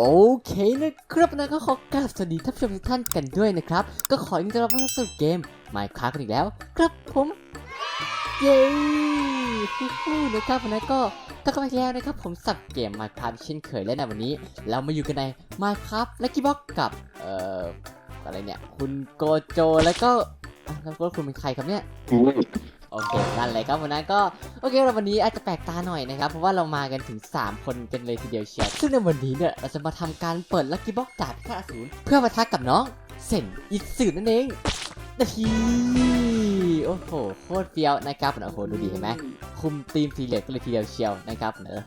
โอเคนะครับนะก็ขอกราบสวัสดีท่านผู้ชมทุกท่านกันด้วยนะครับ ก็ขอยินดีต้อนรับเข้าสู่เกม Minecraft กันอีกแล้ว ครับผมเย้ฮู้ๆนะครับวันนี้ก็ก็เข้ามาอีกแล้วนะครับผมสับเกม Minecraft เช่นเคยและในวันนี้ เรามาอยู่กันใน Minecraft Lucky Box กับเอ่ออะไรเนี่ย คุณโกโจแล้วก็แล้วก็คุณเป็นใครครับเนี่ย โอเคนั่นเลยครับวันนั้นก็โอเคเราวันนี้อาจจะแปลกตาหน่อยนะครับเพราะว่าเรามากันถึง 3 คนกันเลยทีเดียวเชียวซึ่งในวันนี้เนี่ยเราจะมาทำการเปิดลัคกี้บ็อกจากพิฆาตอสูรเพื่อมาทักกับน้องเซนอิสึนั่นเองนาทีโอ้โหโคตรเฟี้ยวนะครับโอ้โหดูดีเห็นไหมคุมทีมสีเหลืองกันเลยทีเดียวเชียวนะครับเนอะ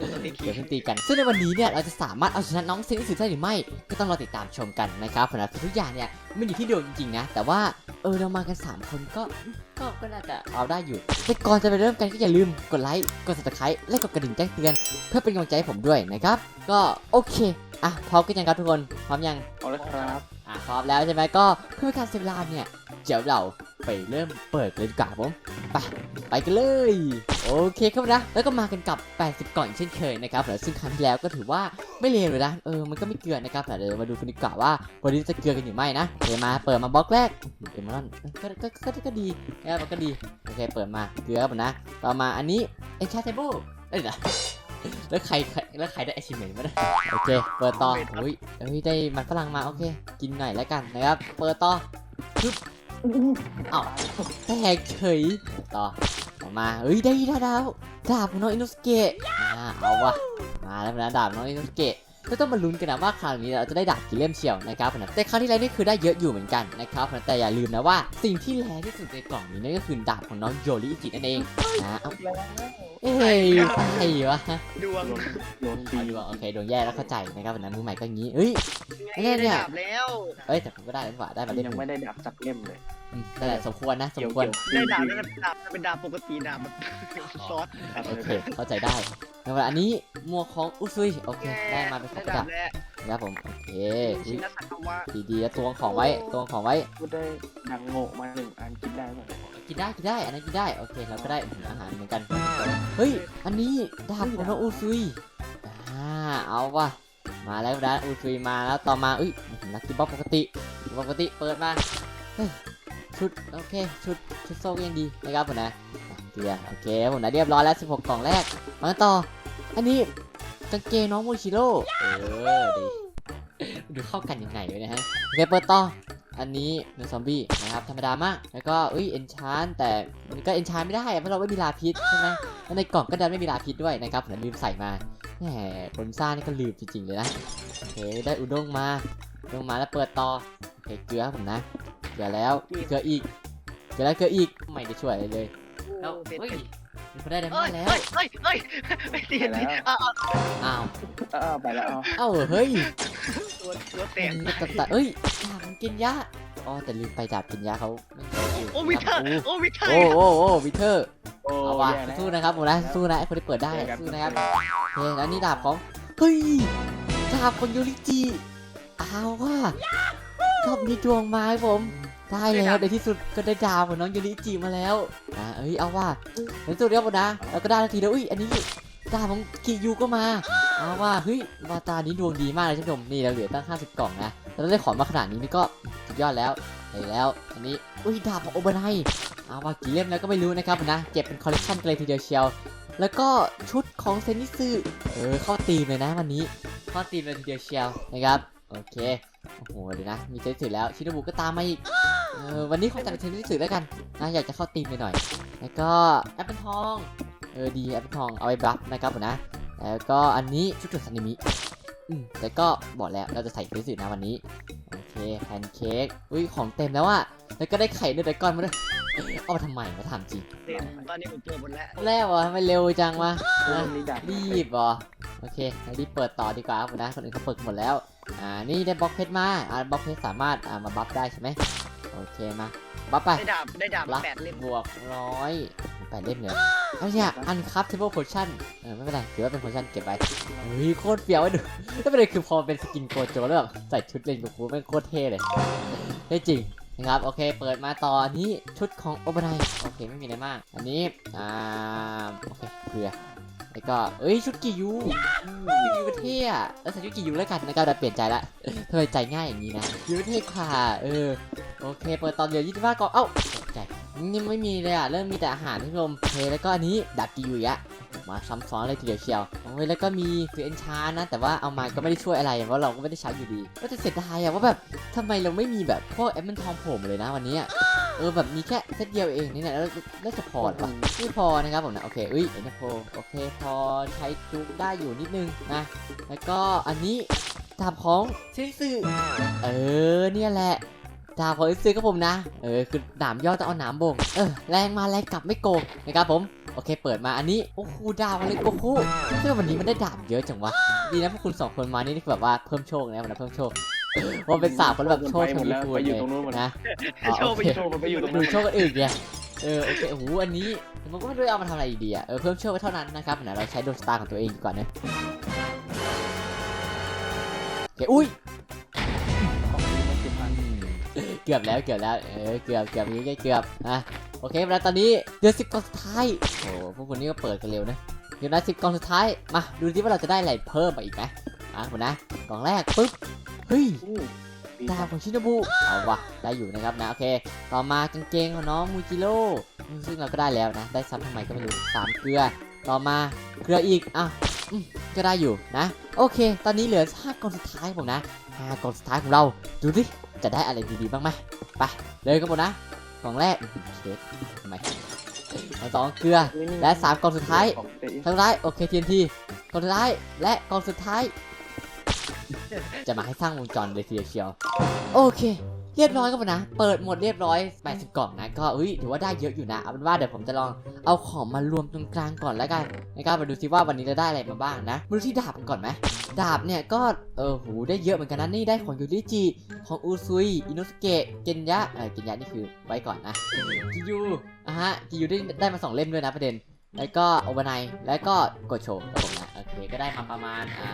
เดี๋ยวเพิ่งตีกัน ซึ่งในวันนี้เนี่ยเราจะสามารถเอาชนะน้องเซนอิสึได้หรือไม่ ก็ต้องรอติดตามชมกันนะครับนะทุกอย่างเนี่ยมันอยู่ที่ดวงจริงๆนะ แต่ว่าเออเรามากันสามคนก็ก็ก็น่าจะเอาได้อยู่ แต่ก่อนจะไปเริ่มกันก็อย่าลืมกดไลค์ กด subscribe และกดกระดิ่งแจ้งเตือน เพื่อเป็นกำลังใจให้ผมด้วยนะครับ ก็โอเค อะพร้อมกันยังครับทุกคน พร้อมยัง เอาเลยครับ อะพร้อมแล้วใช่ไหมก็เพื่อเป็นการเสียเวลาเนี่ยเดี๋ยวเรา ไปเริ่มเปิดเลยดีกว่าครับผมไปไปกันเลย โอเคครับนะ แล้วก็มากันกับ 80 กล่องอีกเช่นเคยนะครับแล้วซึ่งครั้งที่แล้วก็ถือว่าไม่เลวเลยนะเออมันก็ไม่เกลือนะครับแต่เดี๋ยวมาดูกันดีกว่าว่าวันนี้จะเกลือกันหรือไม่นะเดี๋ยวมาเปิดมาบล็อกแรกเอมอนก็ก็ก็ก็ก็ดีนะครับมันก็ดีโอเคเปิดมาเกลือครับผมนะต่อมาอันนี้ enchantable เอ้ยเดี๋ยวแล้วใครใครแล้วใครได้ achievement มาเนี่ยโอเค เปิดต่ออุ้ยเอ้ยได้มันฝรั่งมาโอเค กินหน่อยแล้วกันนะครับ เปิดต่อปึ๊บ อ้าวแตกเฉยต่อออกมาเอ้ยได้แล้วดาบน้องอินุสเกะอ่าเอาวะมาแล้วนะดาบน้องอินุสเกะ ก็ต้องมาลุ้นกันนะว่าคราวนี้เราจะได้ดาบกี่เล่มเชียวนะครับผมนะแต่คราวที่แล้วนี่คือได้เยอะอยู่เหมือนกันนะครับผมนะแต่อย่าลืมนะว่าสิ่งที่แรงที่สุดในกล่องนี้นั่นก็คือดาบของน้องโยริอิจินั่นเองนะเอาเอ้ยอะไรวะดวงโยนดีดีว่าโอเคโดนแย่แล้วเข้าใจนะครับวันนั้นมือใหม่ก็อย่างนี้เอ้ยเนี่ยเนี่ยดาบแล้วเอ้ยแต่ผมก็ได้แล้วกว่าได้มาเล่มหยังนึ่งไม่ได้ดับสักเล่มเลยอืม นั่นแหละสมควรนะสมเกี่ยวควรเกี่ยวได้ดาบแล้วเป็นดาบเป็นดาบปกติดาบแบบซอสโอเคเข้าใจได้แล้วอันนี้หมวกของอุซุยโอเคได้มาเป็นของประดับแล้วนะครับผมโอเคชินสักาวะดีดีๆแล้วตวงของไว้ตวงของไว้พูดได้ดังโงกมาหนึ่งอันกินได้ไหมกินได้กินได้อันนั้นกินได้โอเคเราก็ได้อาหารเหมือนกันเฮ้ยอันนี้ดาบของน้องอุซุยอ่าเอาว่ะมาแล้วนะอุซุยมาแล้วต่อมาอุ้ยนักกีบ็อกปกติปกติเปิดมาเฮ้ย ชุดโอเคชุดชุดโซ่ก็ยังดีนะครับผมนะอะเกียร์โอเคผมนะเรียบร้อยแล้ว 16กล่องแรกมากันต่อ อันนี้กางเกงน้องโมชิโร่เออดีดูเข้ากันยังไงเลยนะฮะโอเคเปิดต่ออันนี้เนื้อซอมบี้นะครับธรรมดามาก แล้วก็อุ้ยเอนชานแต่มันก็เอนชานไม่ได้อะเพราะเราไม่มีลาพิษใช่ไหมแล้วในกล่องก็ดันไม่มีลาพิษด้วยนะครับผมลืมใส่มาแหมคนซ่านี่ก็ลืมจริงๆเลยนะโอเคได้อุด้งมาอุด้งมาแล้วเปิดต่อโอเคเกลือครับผมนะเก ลือแล้วเกลืออีกเกลือแล้วเกลืออีกไม่ได้ช่วยอะไรเลยแล้วเฮ้ยมีคนได้ไดมเอ้อยนด์แล้วเอ้ยเอ้ยเอ้ยไม่ตีตีอะอ้าวเออไปแล้วเอาเอ้าเฮ้ยตัวตัวแตกตัดตัดเอ้ยดาบมันกินยาอ๋อแต่ลืมไปดาบกินยาเขาไม่มีโอ้วิเทอร์โอ้วิเทอร์โอ้โอ้โอ้วิเทอร์ โอ้เอาว่ะแย่แล้ว สู้นะครับผมนะสู้นะไอ้คนที่เปิดได้สู้นะครับโอเคแล้วนี่ดาบของเฮ้ยดาบของยูริจิเอาว่ะ รอบนี้ดวงมาให้ผมได้แล้วในที่สุดก็ได้ดาบของน้องยูริจิมาแล้วอ่าเอ้ยเอาว่ะในที่สุดแล้วผมนะแล้วก็ได้ทันทีแล้วอุ้ยอันนี้ดาบของกิยูก็มาเอาว่ะเฮ้ยมาตานี้ดวงดีมากเลยท่านผู้ชมนี่เราเหลือตั้ง 50 กล่องนะแล้วได้ของมาขนาดนี้นี่ก็สุดยอดแล้วได้แล้ว อันนี้อุ้ยดาบของโอบานายเอาว่ะกี่เล่มแล้วก็ไม่รู้นะครับนะเก็บเป็นคอลเลคชันกันเลยทีเดียวเชียวแล้วก็ชุดของเซนิสึเออเข้าตีมเลยนะวันนี้เข้าตีมเลยทีเดียวเชียวนะครับโอเค โอ้โหเดี๋ยวนะ มีเซนิสึแล้ว ชินบุก็ตามมาอีกเออวันนี้ขอจัดเป็นเซนิสึแล้วกันนะอยากจะเข้าตีมไปหน่อย แล้วก็แอปเปิลทอง เออดีแอปเปิลทองเอาไว้บลัฟนะครับผมนะ แล้วก็อันนี้ชุดจุดซันิมิอืมแต่ก็บอกแล้วเราจะใส่เซนิสึนะวันนี้ โอเคแพนเค้ก อุ้ยของเต็มแล้วอะแล้วก็ได้ไข่เนื้อแต่ก้อนมาด้วยเอามาทำไมมาถามจริง เต็มตอนนี้ผมเปิดหมดแล้วแล้ววะทำไมเร็วจังวะเอออะนี่ดับรีบเหรอ โอเคงั้นรีบเปิดต่อดีกว่าครับนะ คนอื่นเขาเปิดหมดแล้ว อ่า นี่ได้บล็อกเพชรมา อ่า บล็อกเพชรสามารถ อ่า มาบัฟได้ใช่ไหมโอเคมา บัฟไป ได้ดาบได้ดาบแปดเล่มบวกร้อยแปดเล่มเนี่ยเอาเนี่ยอันคัพเทเบิลโพชั่นเออไม่เป็นไรถือว่าเป็นโพชั่นเก็บไปเฮ้ยโคตรเฟี้ยวไว้ดูแล้วประเด็นคือพอเป็นสกินโกโจแล้วแบบใส่ชุดเลนกูฟูแม่งโคตรเท่เลยเท่จริงนะครับโอเคเปิดมาต่ออันนี้ชุดของโอบานายโอเคไม่มีอะไรมาก อันนี้อ่าโอเคเกลือ แล้วก็เอ้ยชุดกี่ยูชุดกี่ยูก็เท่อะแล้วใส่ชุดกี่ยูแล้วกันนะครับเราเปลี่ยนใจละทำไมใจง่ายอย่างนี้นะยูเท่กว่าเออโอเค เปิดตอนเดียวยี่สิบห้าก่อนเอ้าตกใจนี่ไม่มีเลยอะเริ่มมีแต่อาหารท่านผู้ชมโอเคแล้วก็อันนี้ดักกี่ยูอีกอะมาซ้ำซ้อนเลยทีเดียวเชียวโอ้ยแล้วก็มีคือเอนชานะ แต่ว่าเอามาก็ไม่ได้ช่วยอะไรเพราะเราก็ไม่ได้ใช้อยู่ดี ก็จะเสียดายอะว่าแบบทำไมเราไม่มีแบบพวกแอปเปิลทองโผล่มาเลยนะวันนี้อะ เออแบบมีแค่เซตเดียวเองนี่แหละแล้วน่าจะพอหรือเปล่าไม่พอนะครับผมนะโอเคอุ้ยเอ็นโฟโอเคพอใช้จุกได้อยู่นิดนึงนะแล้วก็อันนี้ดาบของซิซึเออเนี่ยแหละดาบของซิซึครับผมนะเออคือดาบย่อต้องเอาหนามบ่งเออแรงมาแรงกลับไม่โกงนะครับผมโอเค เปิดมาอันนี้ โอ้โหดาวอะไรโอ้โหซึ่งวันนี้มันได้ดาบเยอะจังวะ ดีนะพวกคุณสองคนมานี่นี่คือแบบว่าเพิ่มโชคนะมันเพิ่มโชค ว่าเป็นสาวคนละแบบโชคไปหมดทวีแล้วคูณไปอยู่เลยตรงนู้นหมดนะอ๋อโชโอว์ไปเคโชว์มันไปอยู่ตรงดูนู้นโชคกันอื่นไงเออโอเคโอ้โหอันนี้มันก็ไม่รู้จะเอามาทำอะไรดีอะเออเพิ่มโชคไปเท่านั้นนะครับเดี๋ยวเราใช้ดวงชะตาของตัวเองดีกว่านะโอเคอุ้ยเกือบแล้วเกือบแล้วเออเกือบเกือบนี้เกือบอะโอเคเวลาตอนนี้เดือนสิบกล่องสุดท้ายโอ้พวกคุณนี่ก็เปิดกันเร็วนะเดี๋ยวนะสิบกล่องสุดท้ายมาดูดิว่าเราจะได้อะไรเพิ่มมาอีกไหมอะผมนะกล่องแรกปึ๊บ เฮ้ยดาวของชินบุเอาวะได้อยู่นะครับนะโอเค ต่อมากางเกงของน้องมูจิโร่อืมซึ่งเราก็ได้แล้วนะ ได้ซ้ำทำไมก็ไม่รู้สามเกลือ ต่อมาเกลืออีกอ้าวอืมก็ได้อยู่นะ โอเค ตอนนี้เหลือห้ากล่องสุดท้ายของผมนะห้ากล่องสุดท้ายของเรา ดูสิจะได้อะไรดีๆบ้างไหมไปเลยครับผมนะกล่องแรกเช็ดทำไมเอาสองเกลือและสามกล่องสุดท้ายของเตะกล่องสุดท้ายโอเคทีนทีกล่องสุดท้ายและกล่องสุดท้าย จะมาให้สร้างวงจรเลยทีเดียวเชียวโอเค เรียบร้อยก็นะ เปิดหมดเรียบร้อย 80 กล่องนะ ก็เอ้ยถือว่าได้เยอะอยู่นะเอาเป็นว่าเดี๋ยวผมจะลองเอาของมารวมตรงกลางก่อนแล้วกันนะครับมาดูซิว่าวันนี้จะได้อะไรมาบ้างนะมาดูที่ดาบกันก่อนไหมดาบเนี่ยก็เออหูได้เยอะเหมือนกันนะนี่ได้ของยูริจิของอูซุยอินุสเกะเกนยะเออเกนยะนี่คือไว้ก่อนนะกิยูอะฮะกิยูได้ได้มาสองเล่มด้วยนะประเด็น แล้วก็โอเบอร์ไนแล้วก็กดโชครับผมนะ โอเค ก็ได้มาประมาณ อ่า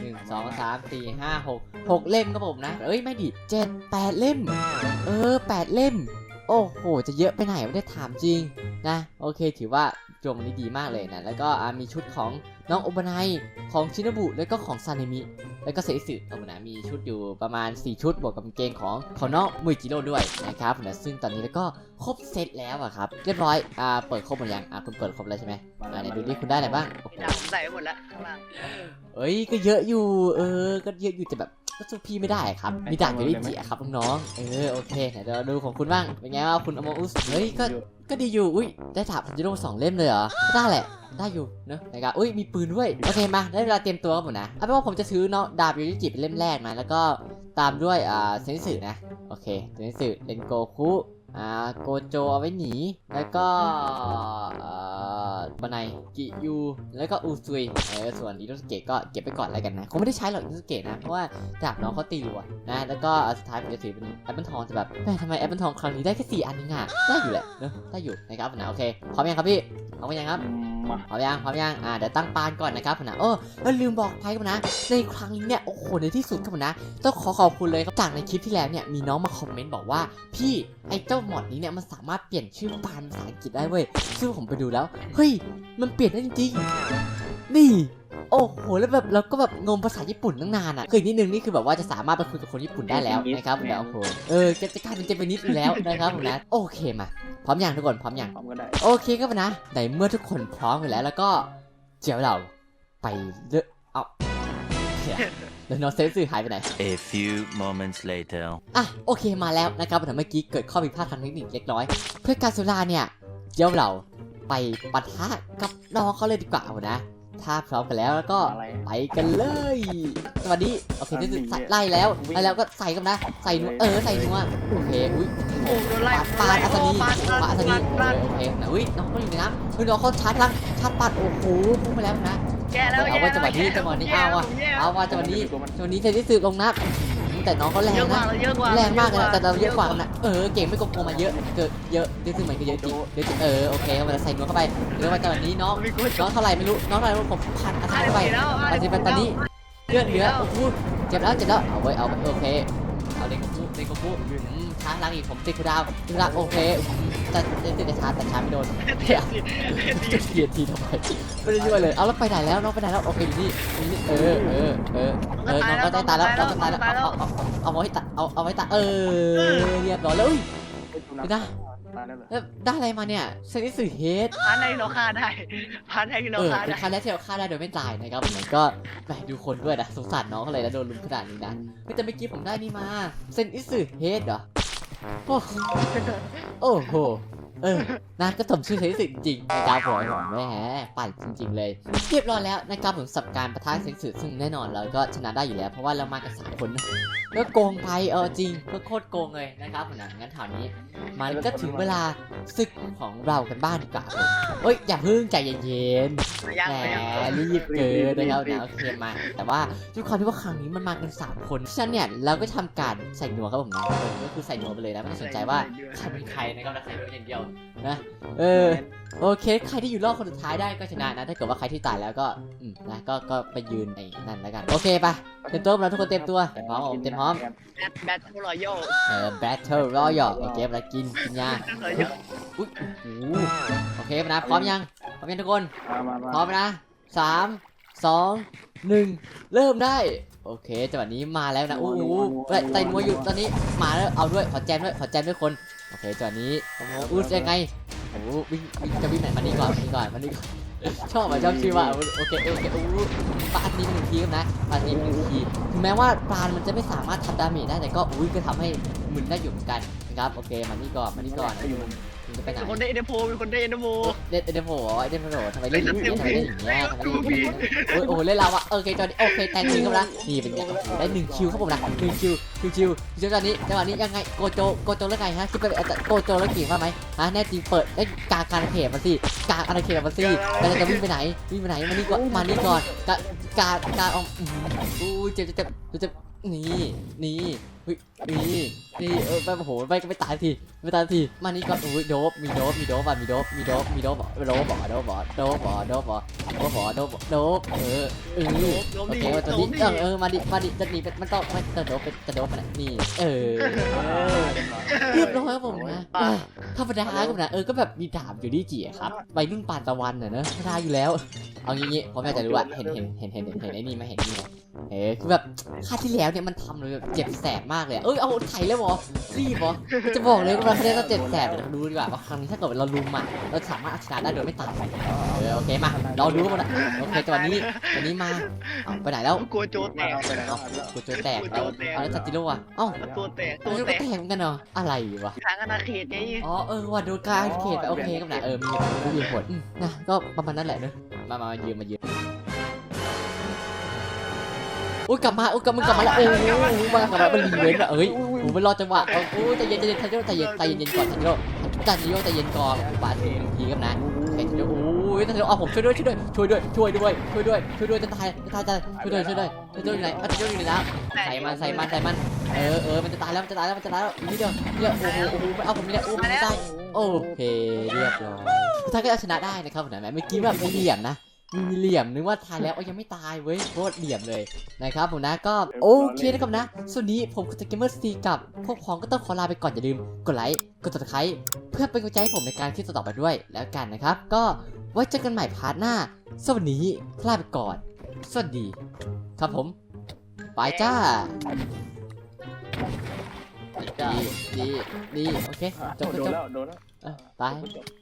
หนึ่งสองสามสี่ห้าหกหกเล่มครับผมนะ เอ้ย ไม่ดิเจ็ดแปดเล่ม เออแปดเล่ม โอ้โห จะเยอะไปไหนไม่ได้ถามจริงนะ โอเค ถือว่าจวงนี้ดีมากเลยนะ แล้วก็อ่ามีชุดของน้องโอเบอร์ไนของชินบุ แล้วก็ของซาเนมิ แล้วก็เซอิสึครับผมนะมีชุดอยู่ประมาณ 4 ชุด บวกกับกางเกงของของน้องมุยจิโร่ด้วยนะครับผมนะซึ่งตอนนี้แล้วก็ครบเซตแล้วอะครับ เรียบร้อย อ่า เปิดครบหมดยัง อ่าคุณเปิดครบแล้วใช่ไหมอ่าไหนดูดิคุณได้อะไรบ้างโอ้โหดาบผมใส่ไปหมดแล้วข้างล่างเอ้ย ก็เยอะอยู่ เออ ก็เยอะอยู่แต่แบบ ก็สู้พี่ไม่ได้ครับ มีด่านอยู่ที่จีอะครับน้องๆเออโอเคไหนเดี๋ยวดูของคุณบ้างเป็นไงว่างคุณอมอุสเฮ้ยก็ก็ดีอยู่อุ้ยได้ถาบซันจิโร่สองเล่มเลยเหรอก็ได้แหละได้อยู่เนอะนะครับอุ้ยมีปืนด้วยโอเคมาได้เวลาเตรียมตัวครับผมนะเอาเป็นว่าผมจะซื้อเนาะดาบยูริจิเป็นเล่มแรกนะแล้วก็ตามด้วยอ่าเซนิสึนะโอเคเซนิสึเรนโกคุ อ่าโกโจเอาไว้หนี แล้วก็เอ่อบันไนกิยูแล้วก็อูซุยเออส่วนอินุสเกะก็เก็บไปก่อนอะไรกันนะคงไม่ได้ใช้หรอกอินุสเกะนะเพราะว่าดาบน้องเขาตีรัวนะแล้วก็อันสุดท้ายผมจะถือเป็นแอปเปิลทองแต่แบบแม่ทำไมแอปเปิลทองครั้งนี้ได้แค่สี่อันเองอะได้อยู่แหละเนอะได้อยู่นะครับผมนะโอเคพร้อมยังครับพี่พร้อมยังครับ มาพร้อมยังพร้อมยังอ่าเดี๋ยวตั้งปานก่อนนะครับผมนะโอ้แล้วลืมบอกไปครับนะ ในครั้งนี้เนี่ยโอ้โหในที่สุดครับผมนะ ต้องขอขอบคุณเลยครับจากในคลิปที่แล้วเนี่ยมีน้องมาคอมเมนต์บอกว่า พี่ไอ้เจ้าหมอดนี้เนี่ยมันสามารถเปลี่ยนชื่อปานภาษาอังกฤษได้เว้ยซึ่งผมไปดูแล้วเฮ้ยมันเปลี่ยนได้จริงๆนี่ อ้โหแล้วแบบเราก็แบบงงภาษาญี่ปุ่นตั้งนานอะคืออีกนิดนึงนี่คือแบบว่าจะสามารถไปคุยกับคนญี่ปุ่นได้แล้วนะครับแต่โอ้โหเออจะจะกลายเป็นเจแปนิสอยู่แล้วนะครับผมนะโอเคมาพร้อมยังทุกคนพร้อมยังพร้อมก็ได้โอเคครับนะในเมื่อทุกคนพร้อมกันแล้ว แล้วก็เจียวเราไปเลือกเอาเดี๋ยวแล้วน้องเซฟสื่อหายไปไหน A few moments later. อะโอเคมาแล้วนะครับแต่เมื่อกี้เกิดข้อผิดพลาดทางเทคนิคเล็กน้อย เพื่อการสุราเนี่ยเจียวเราไปปะทะกับน้องเขาเลยดีกว่าเอานะ ถ้าพร้อมกันแล้วแล้วก็อะไรไปกันเลยสวัสดีโอเคนี่คือใส่ไล่แล้วไล่แล้วก็ใส่กันนะ ใส่นัวเออใส่นัวโอเคอุ้ยโอ้โดนไล่ปาดอัศนีปาดปาดปาดอัศนีปาดโอเคนะอุ้ยน้องเขาอยู่ในน้ำเฮ้ยน้องเขาชาร์จพลังชาร์จปัดโอ้โหพุ่งไปแล้วนะแย่แล้วเอาไว้จังหวะนี้จังหวะนี้เอาว่ะเอาว่าจังหวะนี้จังหวะนี้เซนที่สืบลงนับ แต่น้องเขาแรงเยอะกว่านะเราเยอะกว่าแรงมากเลยนะแต่เราเยอะกว่านะเออเก่งไม่โกงโกงมาเยอะเกิดเยอะเดี๋ยวคือเหมือนกันเยอะจริงเดี๋ยวเออโอเคเอามาใส่นัวเข้าไปเดี๋ยวมาจังหวะนี้น้องมีกูน้องเท่าไหร่ไม่รู้น้องเท่าไหร่ผมพันอัศนีเข้าไปแล้วอัศนีไปตอนนี้เลือดเหลือโอ้โหเจ็บแล้วเจ็บแล้วเอาไว้เอาไว้โอเคเอาเล็งกูเล็งโกคุอืม ช้าลังอีกผมติดคูดาวติดคูดาวโอเคอืมแต่แต่ติดแต่ช้าแต่ช้าไม่โดนจะเกลียดทีทำไมไม่ได้ช่วยเลยเอาแล้วไปไหนแล้วน้องไปไหนแล้วโอเคอยู่นี่อยู่นี่เออเออเออเออน้องก็ได้ตายแล้วน้องก็ตายแล้วเอาเอาเอาเอาไว้ตายเอาเอาไว้ตายเออเรียบร้อยแล้วอุ้ยไม่ไม่ได้ตายแล้วเหรอเอ้ยได้อะไรมาเนี่ยเซนิสึเฮดพาร์ทในเราฆ่าได้พาร์ทในเราเออฆ่าเป็นได้ครั้งแรกที่เราฆ่าได้โดยไม่ตายนะครับผมก็แหมดูคนด้วยนะสงสารน้องเขาเลยแล้วโดนลุมขนาดนี้นะเฮ้ยแต่เมื่อกี้ผมได้นี่มาเซนิสึเฮดเหรอ โอ้โหโอ้โห เออนะก็สมชื่อเซนิสึจริงๆนะครับผมผมแหมปั่นจริง ๆ เลยเรียบร้อยแล้วนะครับผมสับการประทะเซนิสึซึ่งแน่นอนเราก็ชนะได้อยู่แล้ว เพราะว่าเรามากันสามคนนะแล้วโกงไปเออจริงก็โคตรโกงเลยนะครับผมนะงั้นถามนี้มันก็ถึงเวลาศึกของเรากันบ้างดีกว่าผมเอ้ยอย่าเพิ่งใจเย็นๆยังแหมยังรีบเกินนะครับนะโอเคมา แต่ว่าด้วยความที่ว่าครั้งนี้มันมากัน3คนฉะนันเนี่ยเราก็ทำการใส่หนัวครับผมนะเออก็คือใส่หนัวไปเลยนะไม่ต้องสนใจว่าใครเป็นใครนะครับนะใส่หนัวอย่างเดียวนะเออโอเค ใครที่อยู่รอบคนสุดท้ายได้ก็ชนะนะ ถ้าเกิดว่าใครที่ตายแล้วก็อืมนะก็ก็ไปยืนไอ้นั่นแล้วกัน โอเคไปเต็มตัวแล้วทุกคนเต็มตัวเต็มพร้อมผมเต็มพร้อมแบทแบททูรอยัลเออ Battle Royale โอเคอะไรกินกินยารอยัลอุ้ยโอ้โหโอเคนะพร้อมยังพร้อมยังทุกคนมามามาพร้อมนะสามสองหนึ่งเริ่มได้ โอเคจังหวะนี้มาแล้วนะโอ้โหไต่ไต่นัวอยู่ตอนนี้มาแล้วเอาด้วยขอแจมด้วยขอแจมด้วยคนโอเคจังหวะนี้โอ้โหอู้ยังไงโอ้โหวิ่งวิ่งจะวิ่งไหนมานี่ก่อนมานี่ก่อนมานี่ก่อนชอบอะชอบชื่อว่าโอเคโอเคโอเคโอ้โหปาดนี้เป็นหนึ่งทีครับนะปาดนี้เป็นหนึ่งทีถึงแม้ว่าปานมันจะไม่สามารถทำดาเมจได้แต่ก็อุ้ยก็ทำให้มึนได้อยู่เหมือนกันนะครับโอเคมานี่ก่อนมานี่ก่อนนะ มึงจะไปไหนมีคนได้เอ็นโฟมีคนได้เอ็นโฟเด็ดเด็ดโผล่เด็ดโผล่ทำไมเล่นอย่างนี้ทำไมเล่นอย่างเงี้ยทำไมดูเล่นอย่างผิเงี้ดยโอ้ยโอ้ยเล่นเราอะโอเคตอนนี้โอเคแตงคิวครับนะนี่เป็นไงโอ้โหได้หนึ่งคิวครับผมนะหนึ่งคิวคิวคิวคิวตอนนี้จังหวะนี้ยังไงโกโจโกโจแล้วไงฮะคิดไปโกโจแล้วกี่ว่าไหมฮะแน่จริงเปิดได้กาการเขตมาสิกาการเขตมาสิแล้วจะวิ่งไปไหนวิ่งไปไหนมานี่ก่อนมานี่ก่อนกากากาออกอู้เจ็บเจ็บเจ็บเจ็บนี่นี่ เฮ้ยนี่นี่เออไปโอ้โหไปก็ไม่ตายทีไม่ตามทีมานี่ก่อนอุ้ยโดบมีโดบมีโดบอะมีโดบมีโดบมีโดบโดบบ่โดบบ่โดบบ่โดบบ่โดบบ่โดบโดบเออเออโอเคว่าตัวนี้เออเออมาดิมาดิจะหนีเป็นมันต้องมันจะโดบเป็นจะโดบมันนี่เออเรียบร้อยครับผมนะธรรมดาครับนะเออก็แบบมีดาบอยู่ดีจีครับใบรุ่นปานตะวันน่ะเนอะธรรมดาอยู่แล้วเอางี้ผมอยากจะรู้ว่าเห็นเห็นเห็นเห็นเห็นไอ้นี่ไหมเห็นนี่ไหมเออคือแบบคาดที่แล้วเนี่ยมันทำเลยแบบเจ็บแสบมากเลยเอ้ยเอาไถแล้วเหรอรีบเหรอจะบอกเลยว่าประเทศเราเจ็ดแสบเดี๋ยวดูดีกว่าว่าครั้งนี้ถ้าเกิดเราลุมอะเราสามารถเอาชนะได้โดยไม่ตายเออโอเคมาเราดูกันนะโอเคจังหวะนี้จังหวะนี้มาเอาไปไหนแล้วกลัวโจแตกไปไหนแล้วกูเจอแตกแล้วเอาแล้วจัติโร่อะเอ้าตัวแตกตัตัววก็แตกแตกเหมือนกันเหรออะไรวะทางอนาเขตไงอ๋อเออว่าโดนกลารเขตไปโอเคกับนะเออมีเหตุผลมีเหตุผลอืมนะก็ประมาณนั้นแหละเนอะมามามายืมมายืม อุ้ยกลับมาอุ้ยกลับมึงกลับมาแล้วโอ้โหมากลับมามันรีเวนต์อะเอ้ยโอ้ไม่รอจังหวะโอ้โหใจเย็นใจเย็นทันโยใจเย็นใจเย็นก่อนทันโยทันโยใจเย็นก่อนบาดทีทีครับนะไอ้ทันโยโอ้ยทันโยเอาผมช่วยด้วยช่วยด้วยช่วยด้วยช่วยด้วยช่วยด้วยช่วยด้วยจะตายจะตายจะช่วยด้วยช่วยด้วยทันโยอยู่ไหนทันโยอยู่ไหนแล้วใส่มันใส่มันใส่มันเออเออมันจะตายแล้วมันจะตายแล้วมันจะตายแล้วอีกนิดเดียวเนี่ยโอ้โหโอ้โหไม่เอาผมเนี่ยโอ้ไม่ได้โอเคเรียบร้อยท้ายก็ชนะได้นะครับผมนะเมื่อกี้แบบมีเหลี่ยมนะ มีเหลี่ยมนึกว่าตายแล้วโอ้ยังไม่ตายเว้ยโคตรเหลี่ยมเลยนะครับผมนะก็โอเคนะครับนะส่วนนี้ผมคือเกมเมอร์ซีกับพวกพ้องก็ต้องขอลาไปก่อนอย่าลืมกดไลค์กดติดตามเพื่อเป็นกำลังใจให้ผมในการคลิปต่อๆไปด้วยแล้วกันนะครับ ก็ไว้เจอกันใหม่พาร์ทหน้าสวัสดีลาไปก่อน สวัสดี ครับผมไปจ้าดีดีดีโอเคจบโดจนบแล้วโดนแล้วเออไปจบ